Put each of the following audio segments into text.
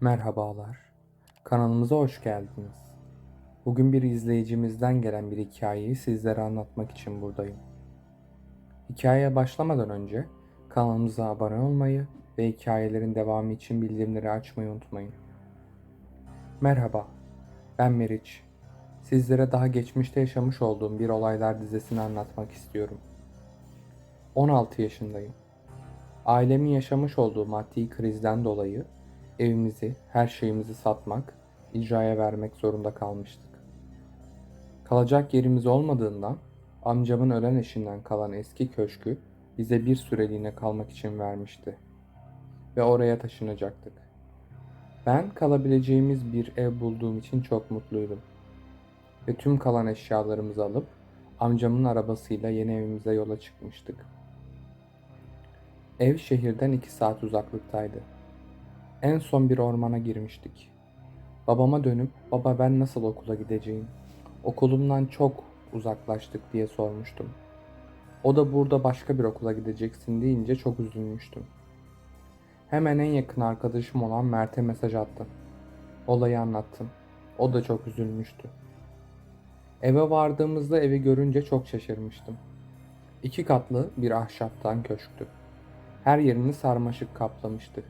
Merhabalar. Kanalımıza hoş geldiniz. Bugün bir izleyicimizden gelen bir hikayeyi sizlere anlatmak için buradayım. Hikayeye başlamadan önce kanalımıza abone olmayı ve hikayelerin devamı için bildirimleri açmayı unutmayın. Merhaba, ben Meriç. Sizlere daha geçmişte yaşamış olduğum bir olaylar dizisini anlatmak istiyorum. 16 yaşındayım. Ailemin yaşamış olduğu maddi krizden dolayı evimizi, her şeyimizi satmak, icraya vermek zorunda kalmıştık. Kalacak yerimiz olmadığından amcamın ölen eşinden kalan eski köşkü bize bir süreliğine kalmak için vermişti. Ve oraya taşınacaktık. Ben kalabileceğimiz bir ev bulduğum için çok mutluydum. Ve tüm kalan eşyalarımızı alıp amcamın arabasıyla yeni evimize yola çıkmıştık. Ev şehirden iki saat uzaklıktaydı. En son bir ormana girmiştik. Babama dönüp baba ben nasıl okula gideceğim? Okulumdan çok uzaklaştık diye sormuştum. O da burada başka bir okula gideceksin deyince çok üzülmüştüm. Hemen en yakın arkadaşım olan Mert'e mesaj attım. Olayı anlattım. O da çok üzülmüştü. Eve vardığımızda evi görünce çok şaşırmıştım. İki katlı bir ahşaptan köşktü. Her yerini sarmaşık kaplamıştı.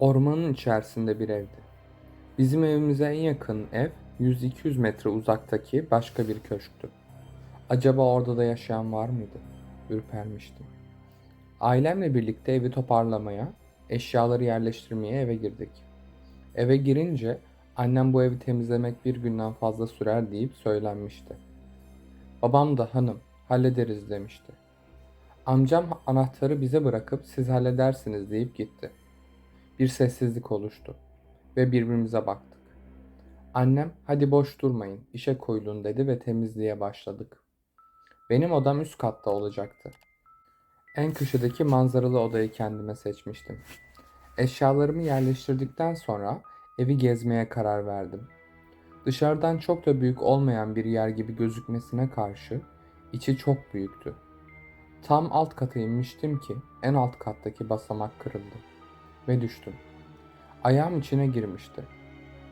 Ormanın içerisinde bir evdi. Bizim evimize en yakın ev 100-200 metre uzaktaki başka bir köşktü. Acaba orada da yaşayan var mıydı? Ürpermiştim. Ailemle birlikte evi toparlamaya, eşyaları yerleştirmeye eve girdik. Eve girince annem bu evi temizlemek bir günden fazla sürer deyip söylenmişti. Babam da hanım hallederiz demişti. Amcam anahtarı bize bırakıp siz halledersiniz deyip gitti. Bir sessizlik oluştu ve birbirimize baktık. Annem hadi boş durmayın işe koyulun dedi ve temizliğe başladık. Benim odam üst katta olacaktı. En köşedeki manzaralı odayı kendime seçmiştim. Eşyalarımı yerleştirdikten sonra evi gezmeye karar verdim. Dışarıdan çok da büyük olmayan bir yer gibi gözükmesine karşı içi çok büyüktü. Tam alt kata inmiştim ki en alt kattaki basamak kırıldı ve düştüm. Ayağım içine girmişti.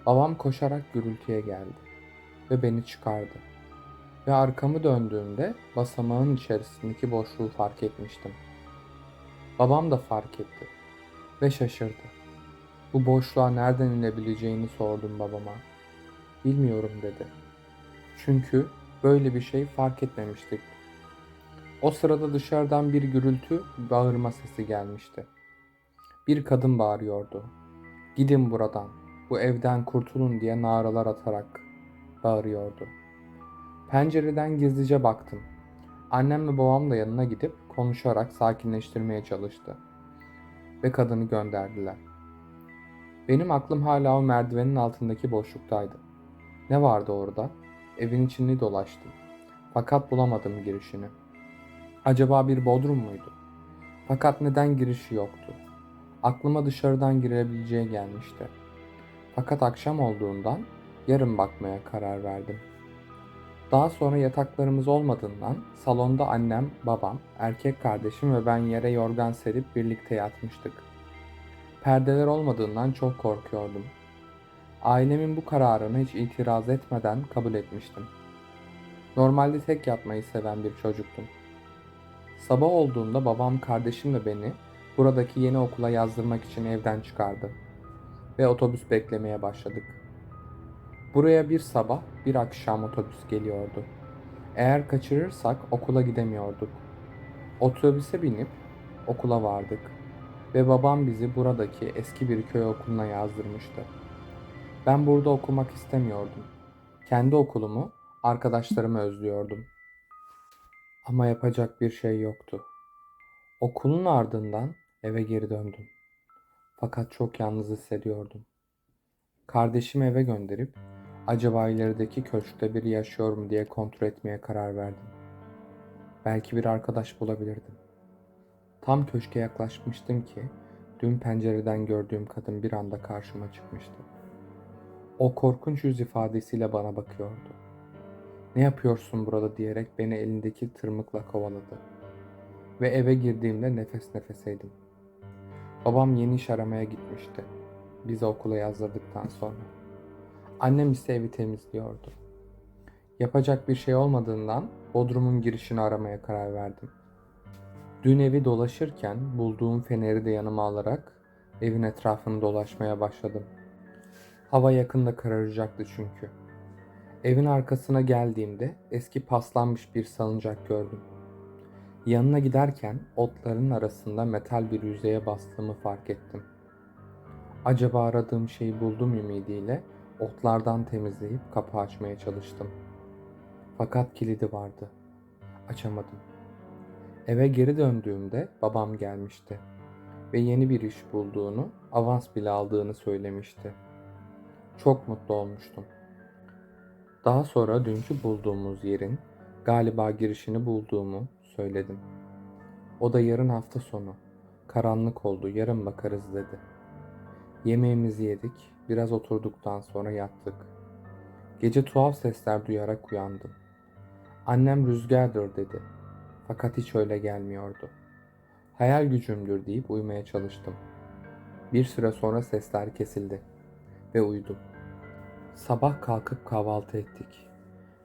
Babam koşarak gürültüye geldi ve beni çıkardı. Ve arkamı döndüğümde basamağın içerisindeki boşluğu fark etmiştim. Babam da fark etti ve şaşırdı. Bu boşluğa nereden inebileceğini sordum babama. Bilmiyorum dedi. Çünkü böyle bir şey fark etmemiştik. O sırada dışarıdan bir gürültü, bağırma sesi gelmişti. Bir kadın bağırıyordu. Gidin buradan, bu evden kurtulun diye naralar atarak bağırıyordu. Pencereden gizlice baktım. Annem ve babam da yanına gidip konuşarak sakinleştirmeye çalıştı. Ve kadını gönderdiler. Benim aklım hala o merdivenin altındaki boşluktaydı. Ne vardı orada? Evin içini dolaştım. Fakat bulamadım girişini. Acaba bir bodrum muydu? Fakat neden girişi yoktu? Aklıma dışarıdan girebileceği gelmişti. Fakat akşam olduğundan yarın bakmaya karar verdim. Daha sonra yataklarımız olmadığından salonda annem, babam, erkek kardeşim ve ben yere yorgan serip birlikte yatmıştık. Perdeler olmadığından çok korkuyordum. Ailemin bu kararını hiç itiraz etmeden kabul etmiştim. Normalde tek yatmayı seven bir çocuktum. Sabah olduğunda babam kardeşim ve beni buradaki yeni okula yazdırmak için evden çıkardı. Ve otobüs beklemeye başladık. Buraya bir sabah bir akşam otobüs geliyordu. Eğer kaçırırsak okula gidemiyorduk. Otobüse binip okula vardık. Ve babam bizi buradaki eski bir köy okuluna yazdırmıştı. Ben burada okumak istemiyordum. Kendi okulumu, arkadaşlarımı özlüyordum. Ama yapacak bir şey yoktu. Okulun ardından eve geri döndüm. Fakat çok yalnız hissediyordum. Kardeşimi eve gönderip acaba ilerideki köşkte biri yaşıyor mu diye kontrol etmeye karar verdim. Belki bir arkadaş bulabilirdim. Tam köşke yaklaşmıştım ki dün pencereden gördüğüm kadın bir anda karşıma çıkmıştı. O korkunç yüz ifadesiyle bana bakıyordu. Ne yapıyorsun burada diyerek beni elindeki tırmıkla kovaladı. Ve eve girdiğimde nefes nefeseydim. Babam yeni iş aramaya gitmişti. bizi okula yazdırdıktan sonra. Annem ise evi temizliyordu. Yapacak bir şey olmadığından Bodrum'un girişini aramaya karar verdim. Dün evi dolaşırken bulduğum feneri de yanıma alarak evin etrafını dolaşmaya başladım. Hava yakında kararacaktı çünkü. Evin arkasına geldiğimde eski paslanmış bir salıncak gördüm. Yanına giderken otların arasında metal bir yüzeye bastığımı fark ettim. Acaba aradığım şeyi buldum ümidiyle otlardan temizleyip kapı açmaya çalıştım. Fakat kilidi vardı. Açamadım. Eve geri döndüğümde babam gelmişti ve yeni bir iş bulduğunu, avans bile aldığını söylemişti. Çok mutlu olmuştum. Daha sonra dünkü bulduğumuz yerin galiba girişini bulduğumu söyledim. O da yarın hafta sonu. Karanlık oldu, yarın bakarız dedi. Yemeğimizi yedik, biraz oturduktan sonra yattık. Gece tuhaf sesler duyarak uyandım. Annem rüzgardır dedi. Fakat hiç öyle gelmiyordu. Hayal gücümdür deyip uyumaya çalıştım. Bir süre sonra sesler kesildi ve uyudum. Sabah kalkıp kahvaltı ettik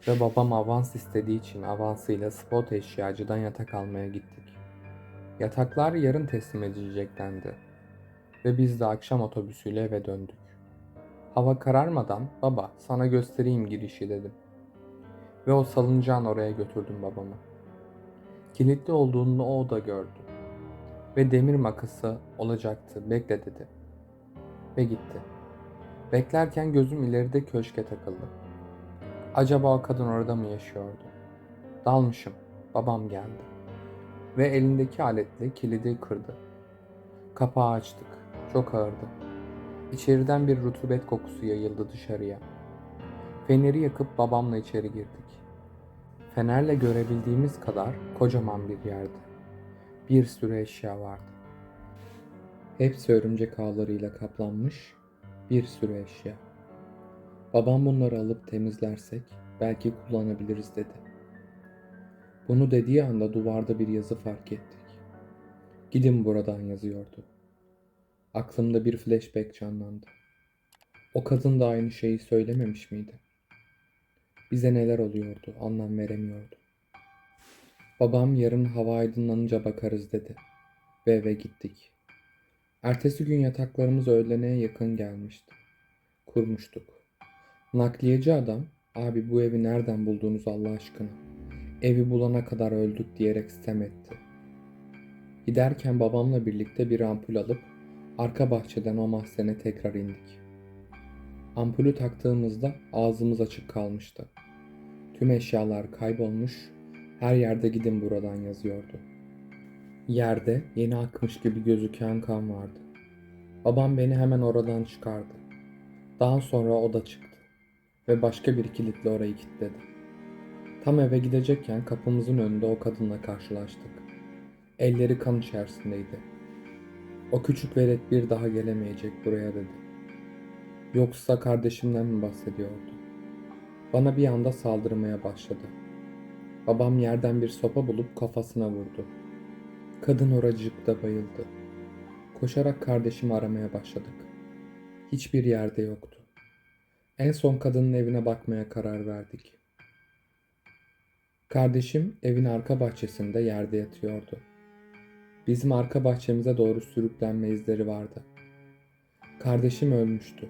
ve babam avans istediği için avansıyla spot eşyacıdan yatak almaya gittik. Yataklar yarın teslim edileceklendi ve biz de akşam otobüsüyle eve döndük. Hava kararmadan baba sana göstereyim girişi dedim. Ve o salıncağın oraya götürdüm babamı. Kilitli olduğunu o da gördü. Ve demir makası olacaktı bekle dedi. Ve gitti. Beklerken gözüm ileride köşke takıldı. Acaba o kadın orada mı yaşıyordu? Dalmışım. Babam geldi. Ve elindeki aletle kilidi kırdı. Kapağı açtık. Çok ağırdı. İçeriden bir rutubet kokusu yayıldı dışarıya. Feneri yakıp babamla içeri girdik. Fenerle görebildiğimiz kadar kocaman bir yerdi. Bir sürü eşya vardı. Hepsi örümcek ağlarıyla kaplanmış bir sürü eşya. Babam bunları alıp temizlersek belki kullanabiliriz dedi. Bunu dediği anda duvarda bir yazı fark ettik. Gidin buradan yazıyordu. Aklımda bir flashback canlandı. O kadın da aynı şeyi söylememiş miydi? Bize neler oluyordu anlam veremiyordu. Babam yarın hava aydınlanınca bakarız dedi ve eve gittik. Ertesi gün yataklarımız öğlene yakın gelmişti. Kurmuştuk. Nakliyeci adam, abi bu evi nereden buldunuz Allah aşkına? Evi bulana kadar öldük diyerek sitem etti. Giderken babamla birlikte bir ampul alıp arka bahçeden o mahzene tekrar indik. Ampulü taktığımızda ağzımız açık kalmıştı. Tüm eşyalar kaybolmuş, her yerde gidin buradan yazıyordu. Yerde yeni akmış gibi gözüken kan vardı. Babam beni hemen oradan çıkardı. Daha sonra o da çıktı ve başka bir kilitle orayı kilitledi. Tam eve gidecekken kapımızın önünde o kadınla karşılaştık. Elleri kan içerisindeydi. O küçük velet bir daha gelemeyecek buraya dedi. Yoksa kardeşimden mi bahsediyordu? Bana bir anda saldırmaya başladı. Babam yerden bir sopa bulup kafasına vurdu. Kadın oracıkta bayıldı. Koşarak kardeşimi aramaya başladık. Hiçbir yerde yoktu. En son kadının evine bakmaya karar verdik. Kardeşim evin arka bahçesinde yerde yatıyordu. Bizim arka bahçemize doğru sürüklenme izleri vardı. Kardeşim ölmüştü.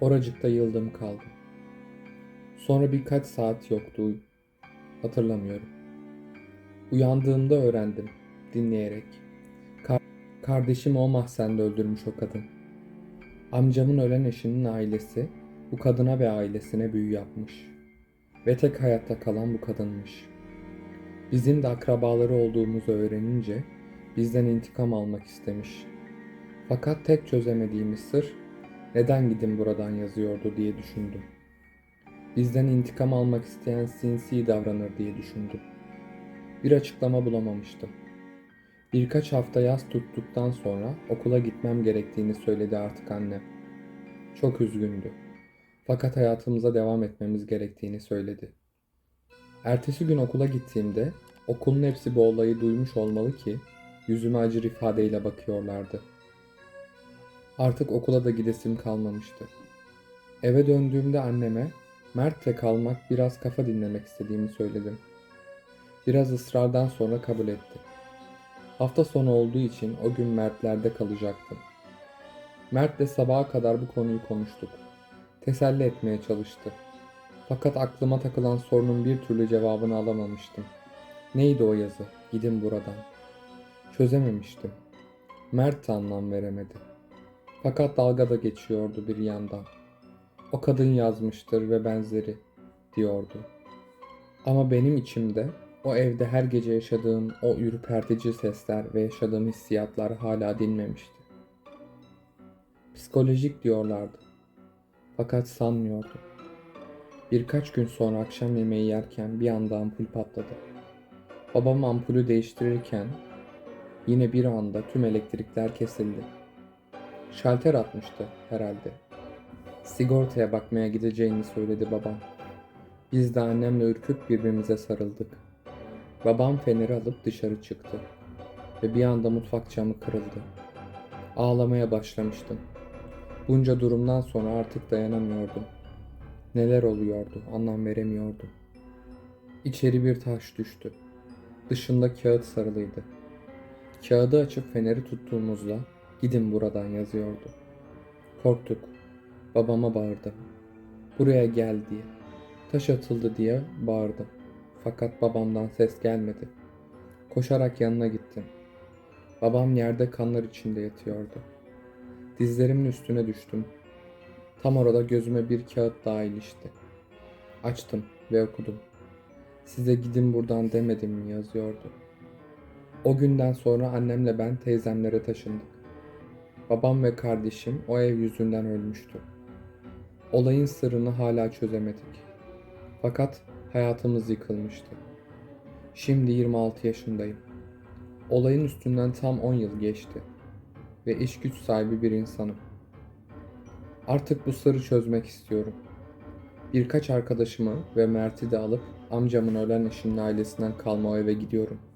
Oracıkta yıldım kaldım. Sonra birkaç saat yoktu. Hatırlamıyorum. Uyandığımda öğrendim dinleyerek. Kar- kardeşim o mahzende öldürmüş o kadın. Amcamın ölen eşinin ailesi bu kadına ve ailesine büyü yapmış. Ve tek hayatta kalan bu kadınmış. Bizim de akrabaları olduğumuzu öğrenince bizden intikam almak istemiş. Fakat tek çözemediğimiz sır neden gidin buradan yazıyordu diye düşündüm. Bizden intikam almak isteyen sinsi davranır diye düşündüm. Bir açıklama bulamamıştım. Birkaç hafta yaz tuttuktan sonra okula gitmem gerektiğini söyledi artık annem. Çok üzgündü. Fakat hayatımıza devam etmemiz gerektiğini söyledi. Ertesi gün okula gittiğimde okulun hepsi bu olayı duymuş olmalı ki yüzüme acır ifadeyle bakıyorlardı. Artık okula da gidesim kalmamıştı. Eve döndüğümde anneme Mert'le kalmak biraz kafa dinlemek istediğimi söyledim. Biraz ısrardan sonra kabul etti. Hafta sonu olduğu için o gün Mert'lerde kalacaktım. Mert'le sabaha kadar bu konuyu konuştuk. Teselli etmeye çalıştı. Fakat aklıma takılan sorunun bir türlü cevabını alamamıştım. Neydi o yazı? Gidin buradan. Çözememiştim. Mert anlam veremedi. Fakat dalga da geçiyordu bir yandan. O kadın yazmıştır ve benzeri diyordu. Ama benim içimde o evde her gece yaşadığım o ürpertici sesler ve yaşadığım hissiyatlar hala dinmemişti. Psikolojik diyorlardı. Fakat sanmıyordum. Birkaç gün sonra akşam yemeği yerken bir anda ampul patladı. Babam ampulü değiştirirken yine bir anda tüm elektrikler kesildi. Şalter atmıştı herhalde. Sigortaya bakmaya gideceğini söyledi babam. Biz de annemle ürküp birbirimize sarıldık. Babam feneri alıp dışarı çıktı. Ve bir anda mutfak camı kırıldı. Ağlamaya başlamıştım. Bunca durumdan sonra artık dayanamıyordum. Neler oluyordu anlam veremiyordum. İçeri bir taş düştü. Dışında kağıt sarılıydı. Kağıdı açıp feneri tuttuğumuzda gidin buradan yazıyordu. Korktuk. Babama bağırdım. Buraya gel diye. Taş atıldı diye bağırdım. Fakat babamdan ses gelmedi. Koşarak yanına gittim. Babam yerde kanlar içinde yatıyordu. Dizlerimin üstüne düştüm. Tam orada gözüme bir kağıt daha ilişti. Açtım ve okudum. Size gidin buradan demedim mi yazıyordu. O günden sonra annemle ben teyzemlere taşındık. Babam ve kardeşim o ev yüzünden ölmüştü. Olayın sırrını hala çözemedik. Fakat hayatımız yıkılmıştı. Şimdi 26 yaşındayım. Olayın üstünden tam 10 yıl geçti ve iş güç sahibi bir insanım. Artık bu sırrı çözmek istiyorum. Birkaç arkadaşımı ve Mert'i de alıp amcamın ölen eşinin ailesinden kalma o eve gidiyorum.''